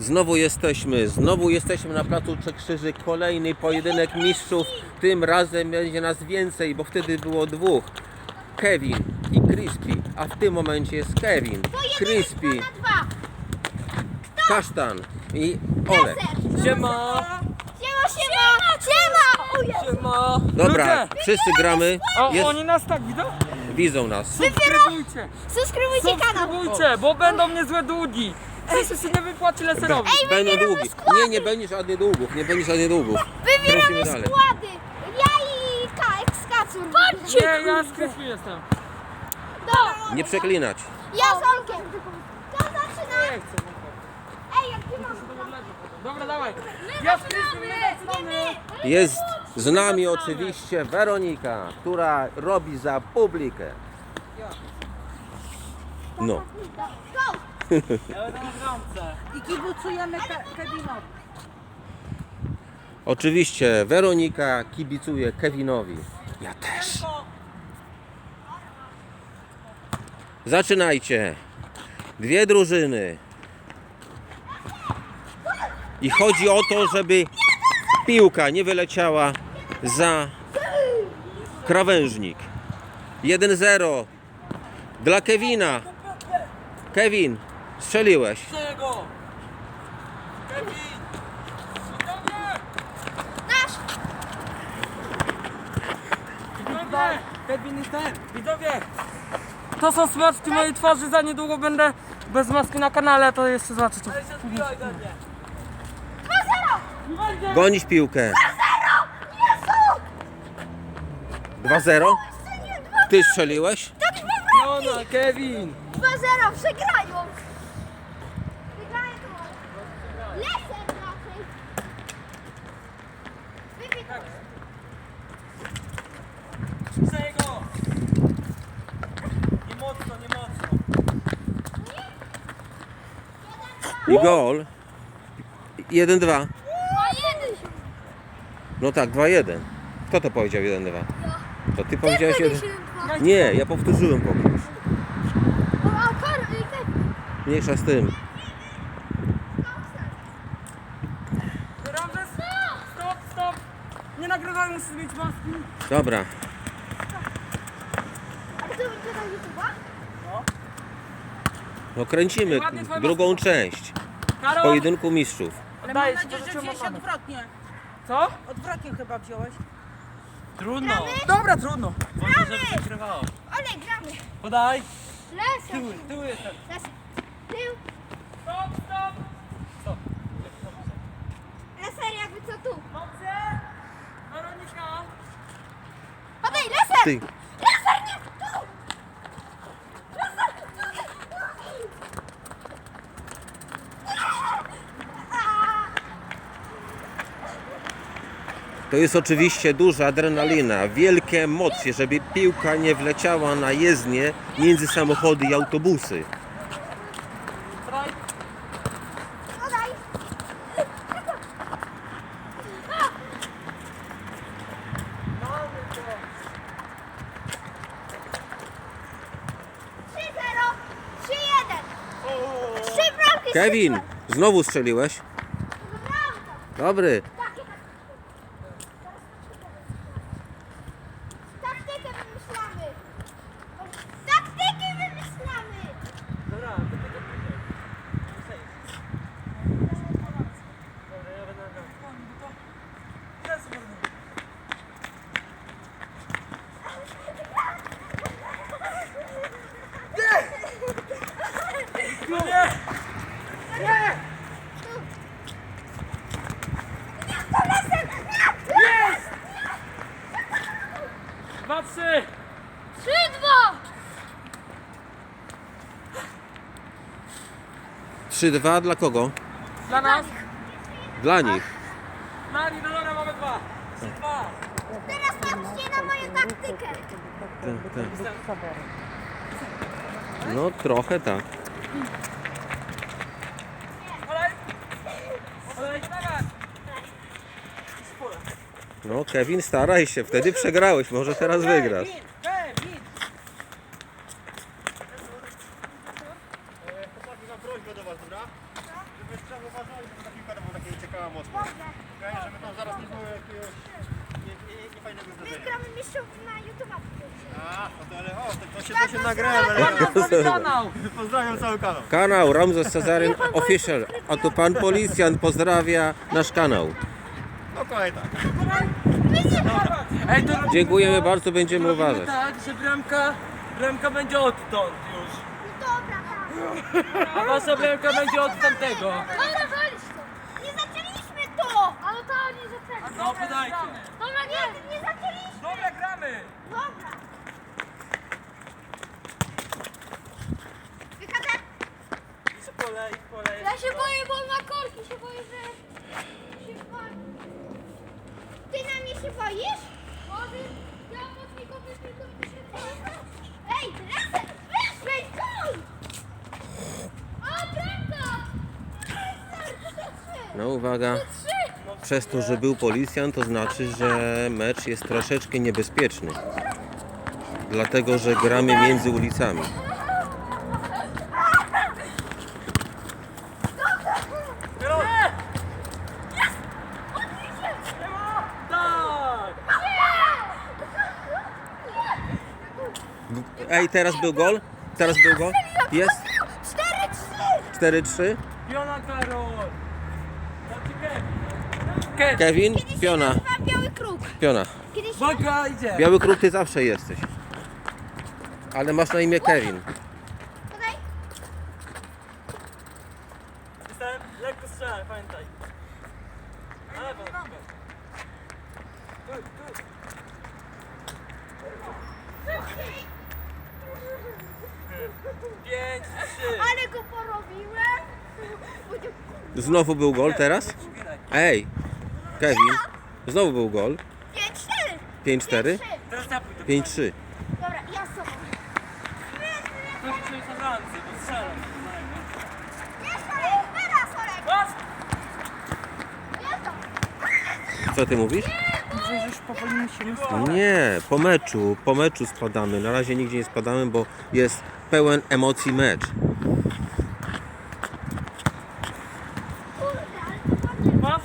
Znowu jesteśmy, znowu jesteśmy na placu Trzech Krzyży. Kolejny pojedynek mistrzów. Tym razem będzie nas więcej, bo wtedy było dwóch. Kevin i Crispy, a w tym momencie jest Kevin, Crispy. Kasztan i Olek. Siema! Siema, siema! Siema! Siema! Dobra, Ludzie! wszyscy gramy. O, Jest, oni nas tak widzą? widzą nas. Subskrybujcie! Subskrybujcie kanał. Subskrybujcie, bo będą niezłe długi! Przecież się nie wypłaci leserowi! Będą wybieramy długi. składy. Nie, nie będzie żadnych długów, nie będzie żadnych długów. Wybieramy Lecimy dalej. składy. Ja i Ka- Skacur. Nie, ja z Kryspy jestem. Do. Nie przeklinać. Ja z Olkiem. Kto zaczyna? Nie chcę. Ej, jak ty masz? Dobra, dawaj! Ja z Kryspy, my zaczynamy! Jest z nami oczywiście Weronika, która robi za publikę. No. I kibicujemy Ke- Kevinowi. Oczywiście Weronika kibicuje Kevinowi. Ja też. Zaczynajcie. Dwie drużyny. I chodzi o to, żeby piłka nie wyleciała za krawężnik. 1-0 dla Kevina. Kevin, strzeliłeś. Widzowie! Kevin jest ten! Widzowie! To są smaczki mojej twarzy, za niedługo będę bez maski na kanale, to jeszcze zobaczycie. 2-0. Gonić piłkę. 2-0? Ty strzeliłeś? Tak wygrali. Jona, Kevin! 2-0. Przegrają. Wygrają to. Leser raczej. Wybij to. Czego? Nie mocno, nie mocno. I gol. 1-2. O, jeden. No tak, 2-1. Kto to powiedział 1-2? To ty powiedziałeś 1 Powiedzieliśmy dwa. Nie, ja powtórzyłem powtórz. O, a Kar... y, Kevin. Mniejsza z tym. Ramzes, stop, stop! Nie nagrywaj, musisz mieć maski. Dobra. A to będzie na YouTube'a? No kręcimy drugą część Karol! pojedynku mistrzów. Ale Oddaję mam ci, nadzieję, że pożyczyłem wziąłeś odwrotnie. Co? Odwrotnie chyba wziąłeś. Trudno. Dobra, trudno. Może, żeby. Olej, gramy. Podaj. Leser. Tyły, tyły jestem. Tył. Stop, stop. Stop. Leser jakby co tu. Dobrze. Weronika. Podaj, leser. Ty. Leser, nie tu. To jest oczywiście duża adrenalina, wielkie emocje, żeby piłka nie wleciała na jezdnię między samochody i autobusy. Strajk. Podaj. Trzy zero. Trzy jeden. Trzy bramki. Kevin, znowu strzeliłeś? Dobry. Takie Taktykę wymyślamy. Taktykę wymyślamy. Dobra, to tylko później. Dobra, ja będę grał. Jest, będę. Nie! Nie! Nie! Jest! Dwa, trzy! Trzy dwa. 3-2 dla kogo? Dla nas? Dla nich. Na no dobra, mamy dwa. Trzy, dwa. Teraz patrzcie na moją taktykę. No trochę tak. Olej! Olej, dawaj! No Kevin staraj się, wtedy przegrałeś, może teraz wygrasz. Kevin! Kevin! prośbę do was, dobra? Żebyście uważali, bo ta piłka tam była taka uciekała mocno. Okej, żeby tam zaraz nie było jakiegoś nie, nie, nie fajnego My zdarzenia. gramy mistrzów na YouTube. A, no to ale o, to, to się, to się nagrałem, ale Nowy kanał! Cały kanał. Kanał Ramzes Cezaryn Official. A tu pan policjant pozdrawia nasz kanał. Okej, tak. Ej, to Dziękujemy bardzo, będziemy robimy uważać. tak, że bramka, bramka będzie odtąd już. Dobra, tak. A wasza bramka będzie od tamtego. Dobra, walić to. Nie zaczęliśmy to. Ale to nie zaczęli. No podajcie. Dobra, nie, nie zaczęliśmy. Dobra, gramy! Dobra. Wychodzę. Idź pole, idź pole. Ja się boję, bo on ma korki. Się boję, że się. Ty na mnie się boisz? Może ja mocnikowy tylko mi się boję. Ej, razem! Ej, gol! O, bramka! No uwaga, przez to, że był policjant, to znaczy, że mecz jest troszeczkę niebezpieczny. Dlatego, że gramy między ulicami. Ej, teraz był gol? Teraz był gol? Jest? Cztery, trzy! 4-3. Piona Karol! Znaczy Kevin. Kevin, Piona, Mam biały kruk. Piona. Kiedyś Uwaga, idzie! Biały kruk ty zawsze jesteś. Ale masz na imię Kevin. Podaj. Jestem lekko strzelaj, pamiętaj. Ale pan, tu, tu. Pięć, trzy. Ale go porobiłem. Znowu był gol teraz? Ej, Kevin. Znowu był gol. Pięć, cztery. 5-4. Trzy. Teraz zapuj to. 5-3. Dobra, ja sobie. Proszę sobie za ręce, bo strzelam. Solek. Pas! Ja to. Co ty mówisz? Że już powoli musimy Nie, po meczu, po meczu spadamy. Na razie nigdzie nie spadamy, bo jest pełen emocji mecz. Pas!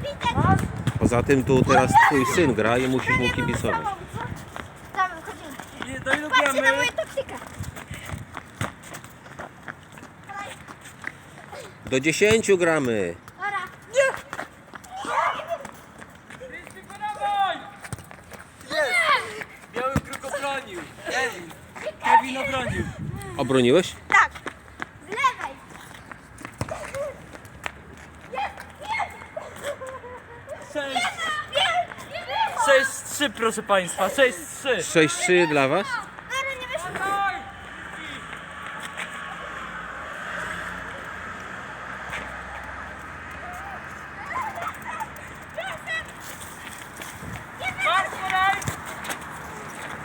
Widać. Poza tym tu teraz twój syn gra i musisz mu kibicować. Dawaj, chodzimy. Nie, Patrzcie na. Do 10 gramy. Dobra. Nie. Krystyko, dawaj! Jest! Biały kruk obronił. Kevin. Kevin obronił. Obroniłeś? Tak. Z lewej. Jest, jest. Sześć. Jest. 6-3 proszę państwa, 6-3. 6-3 dla was?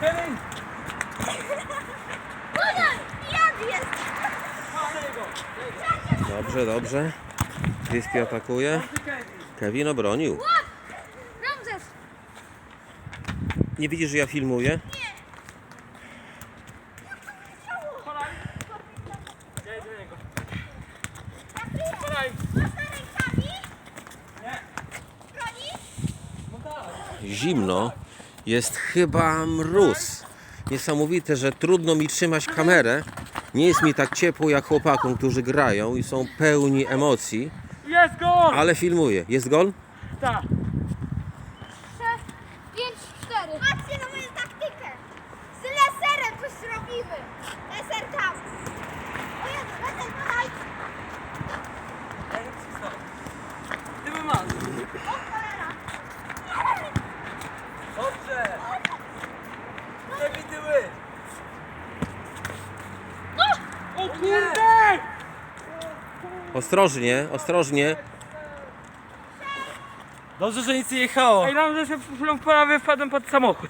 Kevin! Podaj. Jak jest? Palej go! Dobrze, dobrze. Crispy atakuje. Kevin! Obronił. Ramzes. Nie widzisz, że ja filmuję? No tak! Zimno. Jest chyba mróz. Niesamowite, że trudno mi trzymać kamerę. Nie jest mi tak ciepło jak chłopakom, którzy grają i są pełni emocji, Jest gol! ale filmuję. Jest gol? Tak! Sześć, pięć, cztery. Patrzcie na moją taktykę. Z laserem coś zrobimy. Laser tam. O Jezu, laser podaj. Ja nie przystał. Ty by masz. O cholera. Dobrze! Kevin tyły! O kurde! Ostrożnie, ostrożnie. Dobrze, że nic nie jechało. Ej, nam, że chwilą prawie wpadłem pod samochód.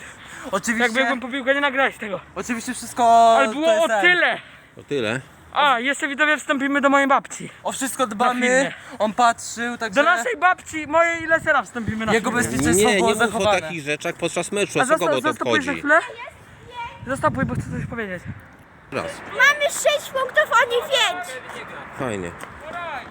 Oczywiście, Jak biegłem po piłkę, nie nagrałeś tego. oczywiście wszystko Ale to było jest o ten. tyle. O tyle. A, jeszcze widzowie wstąpimy do mojej babci. O wszystko dbamy, filmie. on patrzył, także Do naszej babci, mojej i Lesera wstąpimy na Jego filmie. bezpieczeństwo Nie, było nie mów o zachowane. takich rzeczach podczas meczu. A A co kogo zosta- to zastopujesz na obchodzi? chwilę? Zastopuj, bo chcę coś powiedzieć. Raz. Mamy sześć punktów, oni pięć. fajnie. Podaj!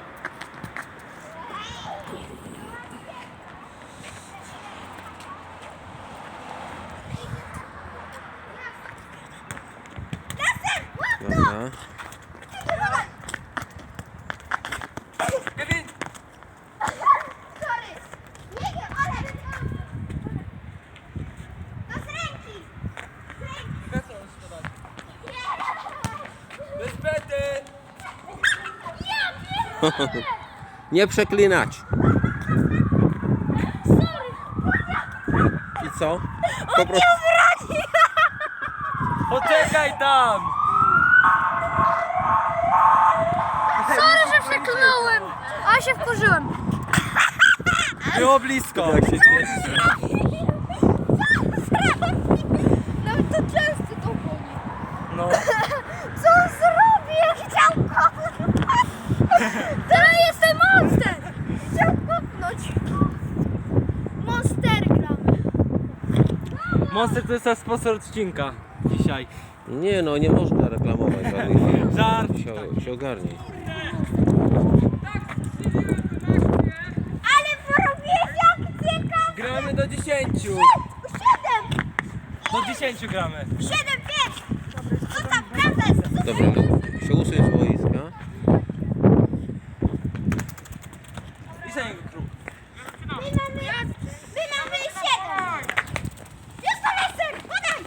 Dobra. Kevin! Sorry. Nie wiem, ale... No z ręki. Z ręki. Bez Bez bety! Ja pierdolę. Nie przeklinać. Sorry. I co? Po prostu. Poczekaj tam! Sorry, że przeklnąłem. A się wkurzyłem. Było blisko. Jak się cieszy. Nawet to często to boli. No. Co on zrobi? Jak chciał kopnąć? Teraz jestem monster! Chciał kopnąć. Monster gramy. Monster to jest nasz sponsor odcinka dzisiaj. Nie no, nie można reklamować żadnych firm. Żart. Się, się ogarnij. Ale porobiłeś akcję kap... Gramy do 10. Siedem! Do 10 gramy. Siedem, pięć! Zostaw, prezes! Dobra, się usuń I za niego kruk. My mamy... My mamy siedem! Jest to laser! Podaj!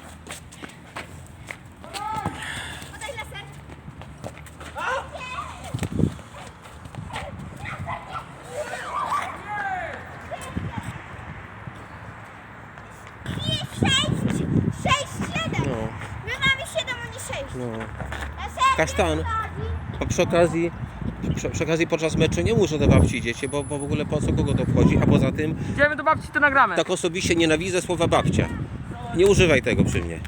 Podaj laser! I sześć! Sześć, siedem! No, My mamy siedem, oni sześć. no. Laser Kasztan. A przy okazji, przy, przy okazji podczas meczu nie muszę do babci dzieci, bo, bo w ogóle po co kogo to wchodzi, a poza tym Idziemy do babci, to nagramy. tak osobiście nienawidzę słowa babcia. Nie używaj tego przy mnie.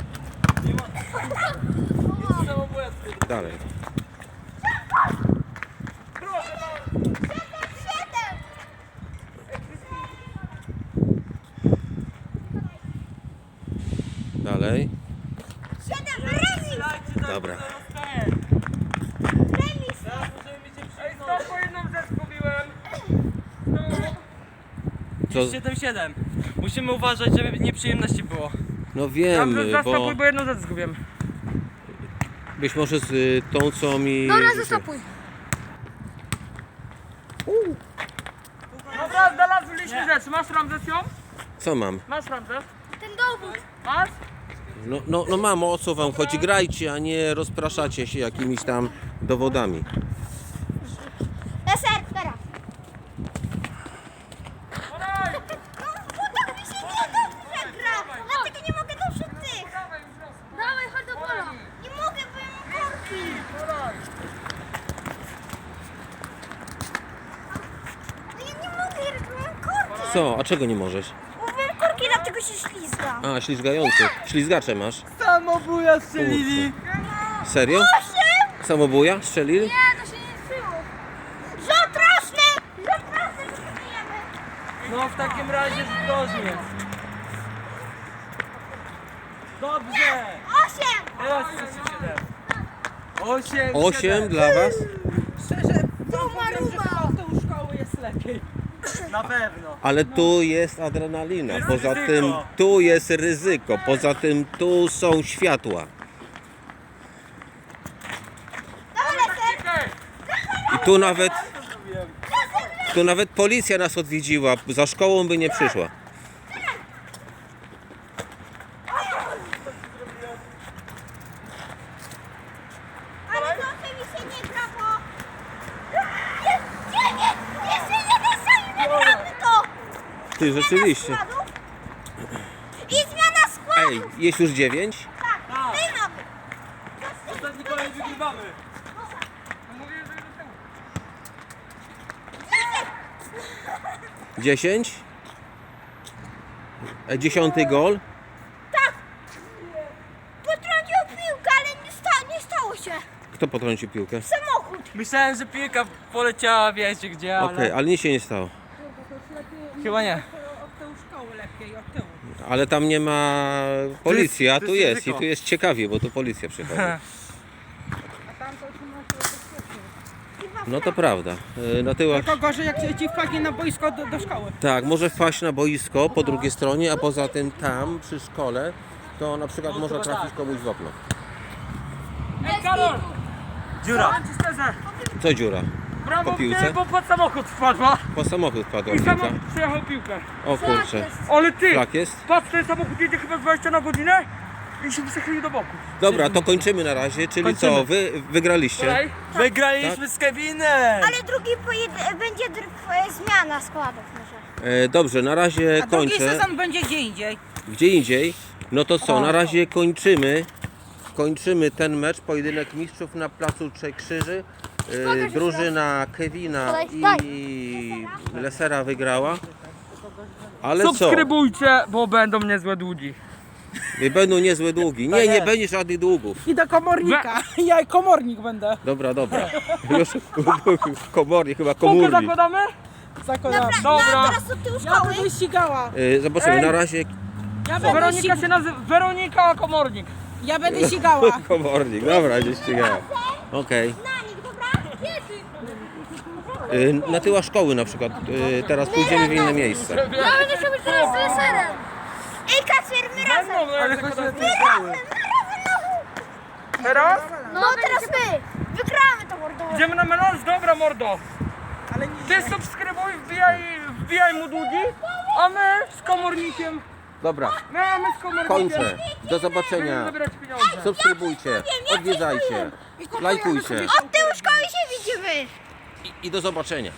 Dalej. Siedem! Dalej. Siedem! Dobra. Remis! Ej, stop, po jedną rzecz zgubiłem. 7-7. Musimy uważać, żeby nieprzyjemności było. No wiem, Tam bo zastopuj, bo jedną rzecz zgubiłem. być może z y, tą, co mi... Dobra, zastopuj. Dobra, znalazłyśmy rzecz. Masz Ramzes ją? Co mam? Masz Ramzes? Ten dowód. Masz? No, no, no mamo, o co wam chodzi? Grajcie, a nie rozpraszacie się jakimiś tam dowodami. Laser, teraz. Podaj! No, bo tak mi się nie dobrze gra. Dlatego nie mogę dobrze tych. Dawaj, już raz. Dawaj, chodź do pola. Nie mogę, bo ja mam korki. Podaj. No ja nie mogę, Jarek, bo mam korki. Co? A czego nie możesz? Bo mam korki, dlatego się ślizga. A, ślizgający. Ślizgacze masz. Samobuja strzelili. Serio? Osiem? Samobuja? Strzelili? Nie, to się nie przyło. Zatraszne! Zatraszne, wykonujemy. No w takim razie zdrożnie. Dobrze! Osiem! Teraz jest 7. 8, Osiem dla was? Duma ruma. Do szkoły jest lepiej. Na pewno. Ale tu jest adrenalina. Jest Poza ryzyko. tym tu jest ryzyko. Poza tym tu są światła. Dawaj, laser. I tu nawet, tu nawet policja nas odwiedziła. Za szkołą by nie przyszła. Ale to mi się nie gra, bo... Nie, nie, nie! Jeszcze nie wysłali, nagramy to! Ty rzeczywiście. I zmiana składu! Ej, jest już dziewięć? Tak, my mamy. Ostatni kolej wygrywamy. Dziesięć? E, Dziesiąty gol? Tak! Potrącił piłkę, ale nie, sta, nie stało się. Kto potrącił piłkę? Samochód. Myślałem, że piłka poleciała, wiecie gdzie, ale Okej, ale nic się nie stało. chyba nie. Od tyłu szkoły lepiej, od tyłu. Ale tam nie ma policji, a tu jest jest. I tu jest ciekawie, bo tu policja przychodzi. A tam to już masz bezpiecznie. No to prawda. Y, Na tyłach Tylko gorzej jak ci wpadnie na boisko do, do szkoły. Tak, może wpaść na boisko po drugiej stronie, a poza tym tam przy szkole to na przykład może trafić komuś w okno. Ej, Karol! Dziura. Co dziura? Brawo Po piłce? bo pod samochód wpadła Po samochód wpadła i piłka. samochód przejechał piłkę. O kurczę. Ale ty, Szlak jest? patrz, ten samochód jedzie chyba 20 na godzinę i się przechylił do boku. Dobra, to kończymy na razie, czyli co, wy wygraliście. Kolej? Wygraliśmy z Kevinem. Ale drugi pojed- będzie dr- zmiana składów może. E, dobrze, na razie A drugi kończę. sezon będzie gdzie indziej. Gdzie indziej. No to co, na razie kończymy. Kończymy ten mecz, pojedynek mistrzów na placu Trzech Krzyży. E, drużyna Kevina i Lesera wygrała. Ale co? Subskrybujcie, bo będą niezłe długi. Nie będą niezłe długi. Nie, nie będzie żadnych długów. I do komornika. Ja komornik będę. Dobra, dobra. Już komornik, chyba Kółko komórnik. zakładamy? Zakładam. Dobra. Teraz Ja będę ścigała. E, Zobaczymy, Ej! na razie Ja będę, Weronika ścig- się nazywa Weronika Komornik. ja będę ścigała. komornik. Dobra, gdzieś ścigałem. Okej. Y, Na tyła szkoły na przykład. Y, Teraz pójdziemy w inne miejsce. Ja będę się być teraz z leserem. Ej, Kacper, my razem. Ale Teraz? No teraz my. Wygramy to mordowo. Idziemy na melanż? Dobra mordo. Ale nie. Ty subskrybuj, wbijaj, wbijaj mu długi, a my z komornikiem. Dobra, My, a my z komornikiem. kończę. Do Będziemy zobaczenia. zabierać pieniądze. Subskrybujcie, odwiedzajcie, lajkujcie Od tyłu i, i do zobaczenia.